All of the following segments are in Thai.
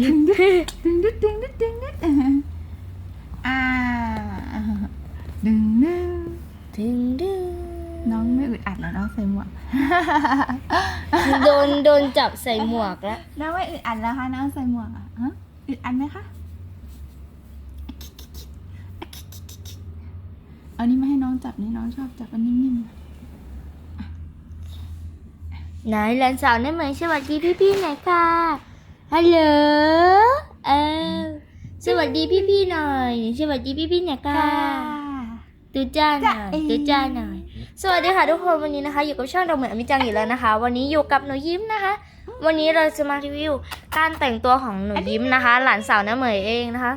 ดึงดึงดึงดึงดึงดึงดึงดึงอ่าดึงดึงดึงดึงน้องไม่อึดอัดแล้วเนาะใส่หมวกโดนโดนจับใส่หมวกแล้วน้องไม่อึดอัดแล้วคะน้องใส่หมวกอะฮะอึดอัดไหมคะเอานี่มาให้น้องจับนี่น้องชอบจับอันนิ่มไหนหลานสาวได้ไหมสวัสดีพี่ๆหน่อยค่ะ ฮัลโหลเออสวัสดีพี่ๆหน่อย สวัสดีพี่ๆหน่อยๆค่ะค่ะตูจ้าหน่อยจ้ะเอ๋ตูจ้าหน่อย สวัสดีค่ะทุกคนวันนี้นะคะ อยู่กับช่องดอกเหมือนอมิจังอยู่แล้วนะคะ วันนี้อยู่กับหนูยิ้มนะคะ วันนี้เราจะมารีวิวการแต่งตัวของหนูยิ้มนะคะ หลานสาวน้าเหมยเองนะคะ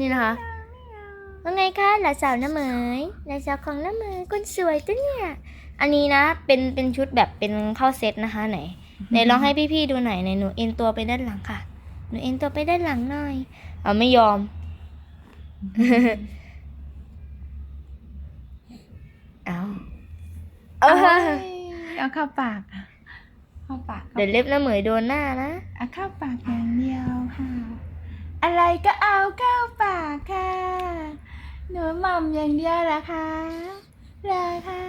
นี่นะคะว่าไงคะหลานสาวน้าเหมยหลานสาวของน้าเหมยคนสวยตัวเนี่ย อันนี้นะเป็นเป็นชุดแบบเป็นเข้าเซตนะคะไหน ไหนลองให้พี่ๆดูหน่อยไหนหนูเอ็นตัวไปด้านหลังค่ะ หนูเอ็นตัวไปด้านหลังหน่อยเอาไม่ยอม เอาเอาเอาเอาเข้าปากอะเข้าปากเดี๋ยวเล็บน้าเหมยโดนหน้านะเอาเข้าปากอย่างเดียวค่ะ อะไรก็เอาเข้าปากค่ะ หนูหม่อมอย่างเดียวเหรอคะเหรอคะ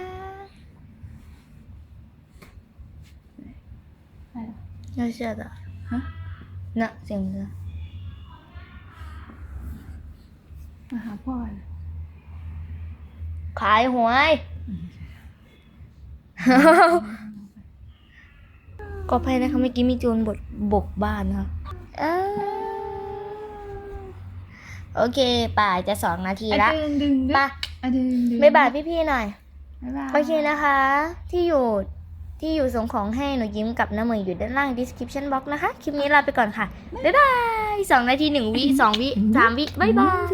อะไรเหรอ น่าเชื่อต่อฮะน่ะเสียงเสือมาหาพ่อเหรอขายหวย ก็ภัยนะคะเมื่อกี้มีโจรบดบกบ้านนะคะอ้าวโอเค ป่าจะสองนาทีละอะดึงดึงดึงป่ะอะดึงดึงบ๊ายบายพี่ๆหน่อยบ๊ายบายโอเคนะคะ ที่อยู่ ที่อยู่ส่งของให้หนูยิ้มกับน้ำเมยอยู่ด้านล่าง description box นะคะ คลิปนี้ลาไปก่อนค่ะ บ๊ายบายสองนาทีหนึ่งวิสองวิสามวิ บ๊ายบาย